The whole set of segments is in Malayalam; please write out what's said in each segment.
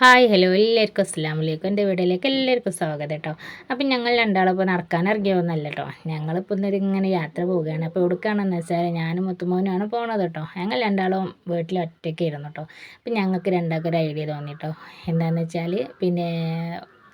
ഹായ് ഹലോ എല്ലാവർക്കും അസ്സാം വലൈക്കും എന്റെ വീട്ടിലേക്ക് എല്ലാവർക്കും സ്വാഗതം കേട്ടോ. അപ്പം ഞങ്ങൾ രണ്ടാളിപ്പോൾ നടക്കാൻ ഇറങ്ങിയൊന്നല്ല കേട്ടോ. ഞങ്ങളിപ്പോൾ ഇന്നൊരു ഇങ്ങനെ യാത്ര പോവുകയാണ്. അപ്പോൾ എവിടേക്കാണെന്ന് വെച്ചാൽ ഞാനും മുത്തുമോനാണ് പോണത് കേട്ടോ. ഞങ്ങൾ രണ്ടാളും വീട്ടിൽ ഒറ്റയ്ക്ക് ഇരുന്നു കേട്ടോ. അപ്പം ഞങ്ങൾക്ക് രണ്ടാൾക്കൊരു ഐഡിയ തോന്നി കേട്ടോ. എന്താണെന്ന് വെച്ചാൽ പിന്നെ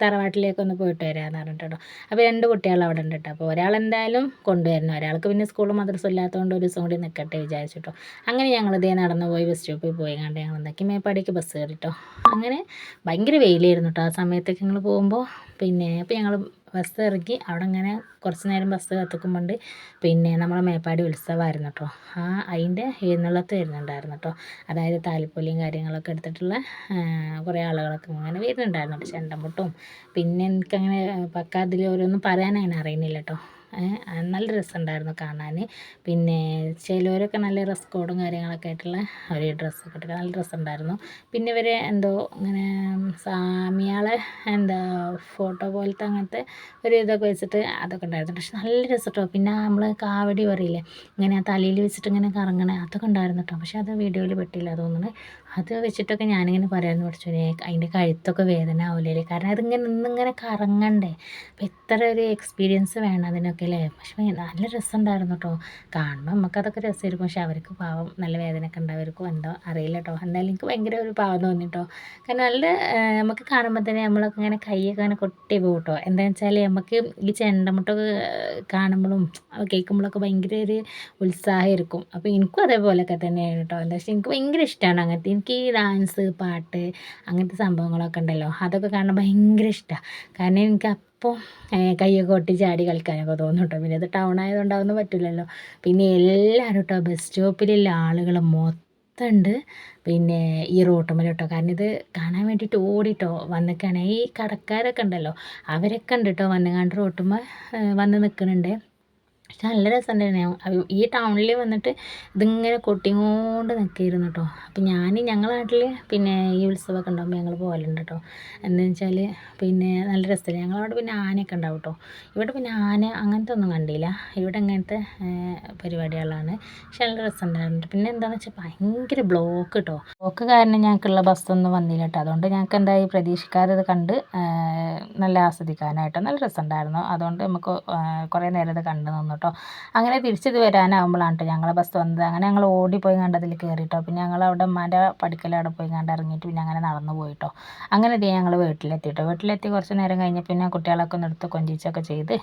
തറവാട്ടിലേക്കൊന്ന് പോയിട്ട് വരാമെന്ന് പറഞ്ഞിട്ട് അപ്പോൾ രണ്ട് കുട്ടികൾ അവിടെ ഉണ്ട് കേട്ടോ അപ്പോൾ ഒരാൾ എന്തായാലും കൊണ്ടുവരണം. ഒരാൾക്ക് പിന്നെ സ്കൂളും മദ്രസും ഇല്ലാത്തതുകൊണ്ട് ഒരു ദിവസം കൂടി നിൽക്കട്ടെ വിചാരിച്ചിട്ടോ അങ്ങനെ ഞങ്ങൾ ഇതേ നടന്ന് പോയി ബസ് സ്റ്റോപ്പിൽ പോയി. കണ്ട് ഞങ്ങൾ എന്താക്കി? മേപ്പാടിക്ക് ബസ് കയറിട്ടോ അങ്ങനെ ഭയങ്കര വെയിലായിരുന്നു കേട്ടോ ആ സമയത്തൊക്കെ ഞങ്ങൾ പോകുമ്പോൾ പിന്നെ അപ്പോൾ ഞങ്ങൾ ബസ് ഇറക്കി അവിടെ ഇങ്ങനെ കുറച്ച് നേരം ബസ് കത്തിക്കുമ്പോണ്ട് പിന്നെ നമ്മളെ മേപ്പാടി ഉത്സവമായിരുന്നു കേട്ടോ ആ അതിന്റെ എഴുന്നള്ളത്ത് വരുന്നുണ്ടായിരുന്നു കേട്ടോ അതായത് താലിപ്പൊലിയും കാര്യങ്ങളൊക്കെ എടുത്തിട്ടുള്ള കുറേ ആളുകളൊക്കെ ഇങ്ങനെ വരുന്നുണ്ടായിരുന്നു. ചെണ്ടമുട്ടും പിന്നെ എനിക്കങ്ങനെ പക്ക അതിൽ ഓരോന്നും പറയാൻ അങ്ങനെ അറിയുന്നില്ല കേട്ടോ നല്ല രസമുണ്ടായിരുന്നു കാണാൻ പിന്നെ ചിലവരൊക്കെ നല്ല ഡ്രസ് കോഡും കാര്യങ്ങളൊക്കെ ആയിട്ടുള്ള ഒരു ഡ്രസ്സൊക്കെ ഇട്ടിട്ട് നല്ല രസമുണ്ടായിരുന്നു. പിന്നെ ഇവർ എന്തോ ഇങ്ങനെ സാമിയാളെ എന്താ ഫോട്ടോ പോലത്തെ അങ്ങനത്തെ ഒരു ഇതൊക്കെ വെച്ചിട്ട് അതൊക്കെ ഉണ്ടായിരുന്നു. പക്ഷെ നല്ല രസം കേട്ടോ പിന്നെ നമ്മൾ കാവടി പറയില്ലേ ഇങ്ങനെ തലയിൽ വെച്ചിട്ട് ഇങ്ങനെ കറങ്ങണേ അതൊക്കെ ഉണ്ടായിരുന്നു കേട്ടോ പക്ഷെ അത് വീഡിയോയിൽ പെട്ടില്ല തോന്നുന്നു അത് വെച്ചിട്ടൊക്കെ ഞാനിങ്ങനെ പറയാമെന്ന് പഠിച്ചു അതിന്റെ കഴുത്തൊക്കെ വേദന ആവില്ലേ കാരണം അതിങ്ങനെ നിന്നിങ്ങനെ കറങ്ങണ്ടേ. അപ്പം ഇത്ര ഒരു എക്സ്പീരിയൻസ് വേണം അതിനൊക്കെ. അല്ലേ? പക്ഷേ നല്ല രസമുണ്ടായിരുന്നു കേട്ടോ കാണുമ്പോൾ നമുക്കതൊക്കെ രസമായിരിക്കും. പക്ഷെ അവർക്ക് പാവം നല്ല വേദനയൊക്കെ ഉണ്ടാവും എന്തോ അറിയില്ല കേട്ടോ എന്തായാലും എനിക്ക് ഭയങ്കര ഒരു പാവം തോന്നി കേട്ടോ കാരണം നല്ല നമുക്ക് കാണുമ്പോൾ തന്നെ നമ്മളൊക്കെ ഇങ്ങനെ കൈയൊക്കെ ഇങ്ങനെ കൊട്ടി പോകും കേട്ടോ എന്താണെന്ന് വെച്ചാൽ നമുക്ക് ഈ ചെണ്ടമുട്ടൊക്കെ കാണുമ്പോഴും കേൾക്കുമ്പോഴൊക്കെ ഭയങ്കര ഒരു ഉത്സാഹമായിരിക്കും. അപ്പോൾ എനിക്കും അതേപോലെയൊക്കെ തന്നെയാണ് കേട്ടോ എന്താ വെച്ചാൽ എനിക്ക് ഭയങ്കര ഇഷ്ടമാണ് അങ്ങനത്തെ. എനിക്ക് ഈ ഡാൻസ് പാട്ട് അങ്ങനത്തെ സംഭവങ്ങളൊക്കെ ഉണ്ടല്ലോ. അതൊക്കെ കാണാൻ ഭയങ്കര ഇഷ്ടമാണ് കാരണം എനിക്ക് അപ്പോൾ കയ്യൊക്കെ ഒട്ടി ചാടി കളിക്കാനൊക്കെ തോന്നും കേട്ടോ പിന്നെ ഇത് ടൗൺ ആയതുകൊണ്ടാവുന്ന പറ്റില്ലല്ലോ. പിന്നെ എല്ലാവരും കേട്ടോ ബസ് സ്റ്റോപ്പിലുള്ള ആളുകൾ മൊത്തം ഉണ്ട് പിന്നെ ഈ റോട്ടുമ്മൽ കേട്ടോ കാരണം ഇത് കാണാൻ വേണ്ടിയിട്ട് ഓടിട്ടോ വന്നിക്കാണ്. ഈ കടക്കാരൊക്കെ ഉണ്ടല്ലോ. അവരൊക്കെ ഉണ്ട് കേട്ടോ വന്നുകാണ്ട് റോട്ടുമ്മ വന്ന് നിൽക്കുന്നുണ്ട് പക്ഷെ നല്ല രസമുണ്ടായിരുന്നു. ഈ ടൗണിൽ വന്നിട്ട് ഇതിങ്ങനെ കൊട്ടിങ്ങോണ്ട് നിൽക്കായിരുന്നു കേട്ടോ അപ്പം ഞാൻ ഞങ്ങളുടെ നാട്ടിൽ പിന്നെ ഈ ഉത്സവമൊക്കെ ഉണ്ടാകുമ്പോൾ ഞങ്ങൾ പോകലുണ്ട് കേട്ടോ എന്താണെന്ന് വെച്ചാൽ പിന്നെ നല്ല രസമില്ല ഞങ്ങളവിടെ പിന്നെ ആനയൊക്കെ ഉണ്ടാവും കേട്ടോ ഇവിടെ പിന്നെ ആന അങ്ങനത്തെ ഒന്നും കണ്ടില്ല. ഇവിടെ അങ്ങനത്തെ പരിപാടികളാണ്. പക്ഷെ നല്ല രസമുണ്ടായിരുന്നു. പിന്നെ എന്താണെന്ന് വെച്ചാൽ ഭയങ്കര ബ്ലോക്ക് കേട്ടോ ബ്ലോക്ക് കാരണം ഞങ്ങൾക്കുള്ള ബസ്സൊന്നും വന്നില്ല കേട്ടോ അതുകൊണ്ട് ഞങ്ങൾക്ക് എന്തായി പ്രതീക്ഷിക്കാതെ കണ്ട് നല്ല ആസ്വദിക്കാനായിട്ട് നല്ല രസമുണ്ടായിരുന്നു. അതുകൊണ്ട് നമുക്ക് കുറേ നേരം ഇത് കണ്ട് നിന്നു കേട്ടോ. അങ്ങനെ തിരിച്ചത് വരാനാകുമ്പോഴാണ് കേട്ടോ ഞങ്ങളെ ബസ് വന്നത്. അങ്ങനെ ഞങ്ങൾ ഓടിപ്പോയി കണ്ട് അതിൽ കയറിട്ടോ പിന്നെ ഞങ്ങൾ അവിടെ ഉമ്മാന്റെ പഠിക്കൽ പോയി കണ്ട് ഇറങ്ങിയിട്ട് പിന്നെ അങ്ങനെ നടന്നു പോയിട്ടോ. അങ്ങനെ ഇതേ ഞങ്ങൾ വീട്ടിലെത്തിയിട്ടോ വീട്ടിലെത്തി കുറച്ച് നേരം കഴിഞ്ഞ് പിന്നെ കുട്ടികളൊക്കെ ഒന്ന് എടുത്ത് കൊഞ്ചിച്ചൊക്കെ ചെയ്ത്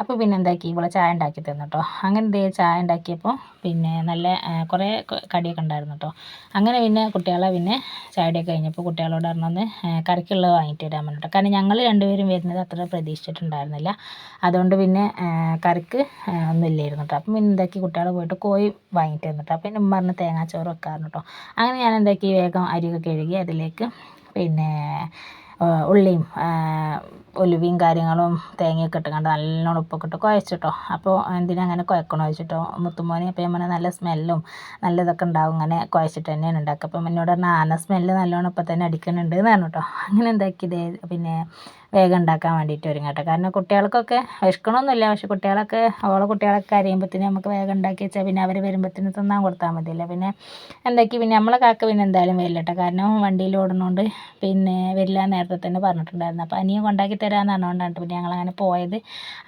അപ്പോൾ പിന്നെ എന്താക്കി? ഇവിടെ ചായ ഉണ്ടാക്കി തന്നു കേട്ടോ അങ്ങനെ ഇതേ ചായ ഉണ്ടാക്കിയപ്പോൾ പിന്നെ നല്ല കുറേ കടിയൊക്കെ ഉണ്ടായിരുന്നു കേട്ടോ അങ്ങനെ പിന്നെ കുട്ടികളെ പിന്നെ ചായയുടെ കഴിഞ്ഞപ്പോൾ കുട്ടികളോട് പറഞ്ഞൊന്ന് കറിക്കുള്ളത് വാങ്ങിയിട്ട് വരാൻ പറഞ്ഞിട്ടോ. കാരണം ഞങ്ങൾ രണ്ടുപേരും വരുന്നത് അത്ര പ്രതീക്ഷിച്ചിട്ടുണ്ടായിരുന്നില്ല. അതുകൊണ്ട് പിന്നെ കറിക്ക് ഒന്നും ഇല്ലായിരുന്നു കേട്ടോ അപ്പം പിന്നെ എന്താക്കി കുട്ടികൾ പോയിട്ട് കോഴി വാങ്ങിയിട്ട് വന്നിട്ട് അപ്പം പിന്നെ ഉമ്മ പറഞ്ഞ് തേങ്ങാച്ചോറ് വെക്കാറുണ്ട് കേട്ടോ അങ്ങനെ ഞാൻ എന്താക്കി വേഗം അരിയൊക്കെ കഴുകി അതിലേക്ക് പിന്നെ ഉള്ളിയും ഉലുവയും കാര്യങ്ങളും തേങ്ങയൊക്കെ ഇട്ടുകൊണ്ട് നല്ലോണം ഉപ്പൊക്കെ ഇട്ട് കുഴച്ചിട്ടോ അപ്പോൾ എന്തിനാ അങ്ങനെ കുഴക്കണം വെച്ചിട്ടോ മുത്തുമോനെ അപ്പം ഞാൻ നല്ല സ്മെല്ലും നല്ല ഇതൊക്കെ ഉണ്ടാവും ഇങ്ങനെ കുഴച്ചിട്ട് തന്നെയാണ് ഉണ്ടാക്കുക. അപ്പം എന്നോട് പറഞ്ഞാൽ ആന സ്മെല്ല് നല്ലോണം ഇപ്പം തന്നെ അടിക്കുന്നുണ്ട് എന്ന് പറഞ്ഞു കേട്ടോ അങ്ങനെ എന്താക്കിയത് പിന്നെ വേഗം ഉണ്ടാക്കാൻ വേണ്ടിയിട്ട് വരും കേട്ടോ. കാരണം കുട്ടികൾക്കൊക്കെ വിശക്കണമൊന്നുമില്ല പക്ഷെ കുട്ടികളൊക്കെ ഓളെ കുട്ടികളൊക്കെ കരയുമ്പോഴത്തേനും നമുക്ക് വേഗം ഉണ്ടാക്കി വെച്ചാൽ പിന്നെ അവർ വരുമ്പോഴത്തേനും തിന്നാൻ കൊടുത്താൽ മതിയല്ലോ. പിന്നെ എന്താക്കി പിന്നെ നമ്മളെ കാക്ക പിന്നെ എന്തായാലും വരില്ല കേട്ടോ. കാരണം വണ്ടിയിൽ ഓടുന്നതുകൊണ്ട് പിന്നെ വരില്ല നേരത്തെ തന്നെ പറഞ്ഞിട്ടുണ്ടായിരുന്നു. അപ്പോൾ അനിയൻ കൊണ്ടാക്കി തരാമെന്ന് പറഞ്ഞുകൊണ്ടാണ് പിന്നെ ഞങ്ങൾ അങ്ങനെ പോയത്.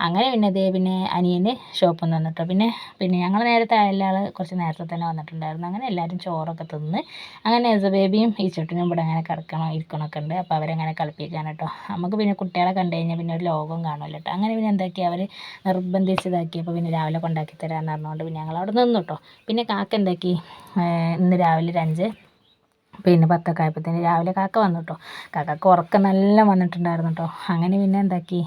അങ്ങനെ പിന്നെ ഇതേ പിന്നെ അനിയന് ഷോപ്പിൽ നിന്ന് വന്നിട്ടോ. പിന്നെ പിന്നെ ഞങ്ങൾ നേരത്തെ അയല കുറച്ച് നേരത്തെ തന്നെ വന്നിട്ടുണ്ടായിരുന്നു. അങ്ങനെ എല്ലാവരും ചോറൊക്കെ തിന്ന് അങ്ങനെ എസ ബേബിയും ഈ ചുട്ടിനും ഇവിടെ അങ്ങനെ കിടക്കണം ഇരിക്കണമൊക്കെ ഉണ്ട്. അപ്പോൾ അവരങ്ങനെ കളിപ്പിക്കാൻ കേട്ടോ. നമുക്ക് പിന്നെ കുട്ടികളെ കണ്ടു കഴിഞ്ഞാൽ പിന്നെ ഒരു ലോകം കാണുമല്ലോ കേട്ടോ അങ്ങനെ പിന്നെ എന്താക്കി അവർ നിർബന്ധിച്ചതാക്കിയപ്പോൾ പിന്നെ രാവിലെ കൊണ്ടാക്കി തരാമെന്ന് പറഞ്ഞുകൊണ്ട് പിന്നെ ഞങ്ങൾ അവിടെ നിന്നു കേട്ടോ പിന്നെ കാക്ക എന്താക്കി? ഇന്ന് രാവിലെ ഒരു അഞ്ച് പിന്നെ പത്തൊക്കെ ആയപ്പോഴത്തേന് രാവിലെ കാക്ക വന്നു കേട്ടോ കാക്കക്ക് ഉറക്കം നല്ല വന്നിട്ടുണ്ടായിരുന്നു കേട്ടോ അങ്ങനെ പിന്നെ എന്താക്കി?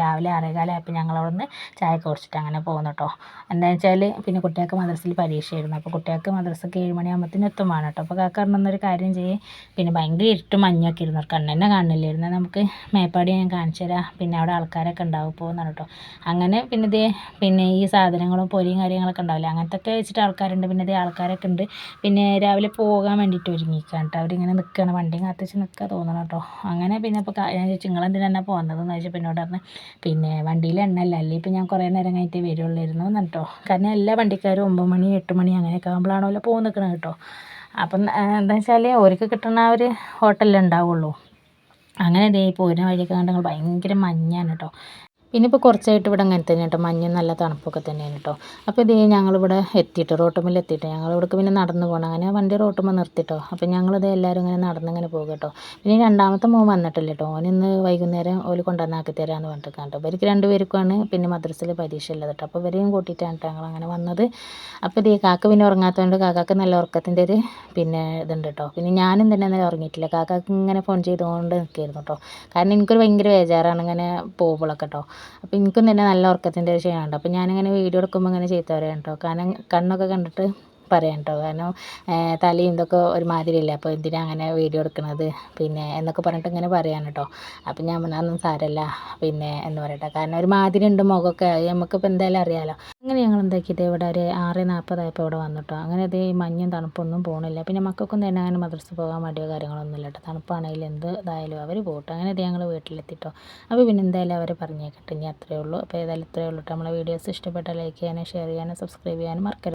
രാവിലെ ആറേകാലായപ്പോൾ ഞങ്ങൾ നിന്ന് ചായ കുടിച്ചിട്ട് അങ്ങനെ പോകുന്നു കേട്ടോ എന്താണെന്ന് വെച്ചാൽ പിന്നെ കുട്ടികൾക്ക് മദ്രസയിൽ പരീക്ഷയായിരുന്നു. അപ്പോൾ കുട്ടികൾക്ക് മദ്രസക്ക് ഏഴ് മണിയാകുമ്പോഴത്തേന് എത്തും കേട്ടോ അപ്പോൾ കാക്ക പറഞ്ഞൊരു കാര്യം ചെയ്യേ. പിന്നെ ഭയങ്കര ഇരുട്ടും മഞ്ഞൊക്കെ ഇരുന്നു കണ്ണെന്നെ കാണില്ലായിരുന്നു നമുക്ക് മേപ്പാടി ഞാൻ കാണിച്ചു തരാം. പിന്നെ അവിടെ ആൾക്കാരൊക്കെ ഉണ്ടാവും പോകുന്നതാണ് കേട്ടോ അങ്ങനെ പിന്നെ ഇതേ പിന്നെ ഈ സാധനങ്ങളും പൊരിയും കാര്യങ്ങളൊക്കെ ഉണ്ടാവില്ല? അങ്ങനത്തെ ഒക്കെ വെച്ചിട്ട് ആൾക്കാരുണ്ട്. പിന്നെ ഇതേ ആൾക്കാരൊക്കെ ഉണ്ട്. പിന്നെ രാവിലെ പോകാൻ വേണ്ടിയിട്ട് ഒരുങ്ങി കേട്ടോ. അവരിങ്ങനെ നിൽക്കുകയാണ് വണ്ടിയും കാത്തിച്ച് നിൽക്കുക തോന്നണം കേട്ടോ. അങ്ങനെ പിന്നെ ഇപ്പോൾ ഞാൻ ചോദിച്ചു നിങ്ങളെന്തിനാണ് പോകുന്നതെന്ന് ചോദിച്ചു പിന്നോട് പറഞ്ഞു പിന്നെ വണ്ടിയിൽ എണ്ണല്ല അല്ലേ? ഇപ്പോൾ ഞാൻ കുറേ നേരം കഴിഞ്ഞിട്ട് വരുള്ളായിരുന്നു എന്ന് കേട്ടോ കാരണം എല്ലാ വണ്ടിക്കാരും ഒമ്പത് മണി എട്ട് മണി അങ്ങനെയൊക്കെ ആകുമ്പോഴാണല്ലോ പോകുന്ന നിൽക്കുന്നത് കേട്ടോ. അപ്പം എന്താ വെച്ചാൽ ഓർക്ക് കിട്ടുന്ന ഒരു ഹോട്ടലിൽ ഉണ്ടാവുള്ളൂ. അങ്ങനെ ദേ പോരുന്ന വഴിയൊക്കെ കണ്ടെങ്കിൽ ഭയങ്കര മഞ്ഞാണ് കേട്ടോ. പിന്നെ ഇപ്പോൾ കുറച്ചായിട്ട് ഇവിടെ അങ്ങനെ തന്നെ കേട്ടോ മഞ്ഞ് നല്ല തണുപ്പൊക്കെ തന്നെയാണ് കേട്ടോ അപ്പോൾ ഇതേ ഞങ്ങളിവിടെ എത്തിയിട്ട് റോട്ടുമ്മിൽ എത്തിയിട്ട് ഞങ്ങൾ ഇവിടേക്ക് പിന്നെ നടന്ന് പോകണം അങ്ങനെ വണ്ടി റോട്ടുമ്പോൾ നിർത്തിട്ടോ അപ്പോൾ ഞങ്ങളിത് എല്ലാവരും ഇങ്ങനെ നടന്ന് ഇങ്ങനെ പോകും കേട്ടോ പിന്നെ രണ്ടാമത്തെ മോൻ വന്നിട്ടില്ല കേട്ടോ ഓൻ ഇന്ന് വൈകുന്നേരം ഓൽ കൊണ്ടുവന്നാക്കി തരാമെന്ന് പറഞ്ഞിട്ട് കേട്ടോ ഇവർക്ക് രണ്ടുപേർക്കുമാണ് പിന്നെ മദ്രസയിൽ പരീക്ഷ ഉള്ളത് കേട്ടോ അപ്പോൾ ഇവരെയും കൂട്ടിയിട്ടാണ് കേട്ടോ ഞങ്ങൾ അങ്ങനെ വന്നത്. അപ്പോൾ ഇതേ കാക്ക പിന്നെ ഉറങ്ങാത്തതുകൊണ്ട് കാക്കാക്ക് നല്ല ഉറക്കത്തിന്റെ ഒരു പിന്നെ ഇതുണ്ട് കേട്ടോ പിന്നെ ഞാനും തന്നെ നല്ല ഉറങ്ങിയിട്ടില്ല. കാക്കാക്ക് ഇങ്ങനെ ഫോൺ ചെയ്തുകൊണ്ട് നിൽക്കുകയായിരുന്നു കേട്ടോ കാരണം എനിക്കൊരു ഭയങ്കര ബേജാറാണ് ഇങ്ങനെ പോകുമ്പോഴൊക്കെ കേട്ടോ അപ്പോൾ എനിക്കും തന്നെ നല്ല ഉറക്കത്തിന്റെ ഒരു ക്ഷീണമുണ്ട്. അപ്പോൾ ഞാനിങ്ങനെ വീഡിയോ എടുക്കുമ്പോൾ ഇങ്ങനെ ചീത്ത പറയാം കേട്ടോ കാരണം കണ്ണൊക്കെ കണ്ടിട്ട് പറയാം കേട്ടോ കാരണം തലയും ഇതൊക്കെ ഒരുമാതിരിയല്ലേ? അപ്പോൾ എന്തിനാ അങ്ങനെ വീഡിയോ എടുക്കുന്നത് പിന്നെ എന്നൊക്കെ പറഞ്ഞിട്ട് ഇങ്ങനെ പറയാൻ കേട്ടോ അപ്പം ഞാൻ പറഞ്ഞതൊന്നും സാരമല്ല പിന്നെ എന്ന് പറയട്ടെ. കാരണം ഒരു മാതിരി ഉണ്ട് മുഖമൊക്കെ. നമുക്കിപ്പോൾ എന്തായാലും അറിയാമല്ലോ അങ്ങനെ ഞങ്ങൾ എന്താക്കിയിട്ട് ഇവിടെ ഒരു ആറ് നാൽപ്പതായപ്പോൾ ഇവിടെ വന്നിട്ടോ. അങ്ങനെ അത് മഞ്ഞും തണുപ്പൊന്നും പോകണില്ല പിന്നെ മക്കൾക്കൊന്നും തന്നെ അങ്ങനെ മദ്രസ പോകാൻ മടിയോ കാര്യങ്ങളൊന്നും ഇല്ല കേട്ടോ തണുപ്പാണെങ്കിലും എന്ത് ഇതായാലും അവർ പോകട്ടെ അങ്ങനെ അത് ഞങ്ങൾ വീട്ടിലെത്തിട്ടോ അപ്പോൾ പിന്നെ എന്തായാലും അവരെ പറഞ്ഞേക്കട്ടെ. ഇനി അത്രയേ ഉള്ളൂ. അപ്പോൾ ഏതായാലും ഇത്രയേ ഉള്ളൂ കേട്ടോ നമ്മളെ വീഡിയോസ് ഇഷ്ടപ്പെട്ട ലൈക്ക് ചെയ്യാനും ഷെയർ ചെയ്യാനും സബ്സ്ക്രൈബ് ചെയ്യാനും മറക്കരുത്.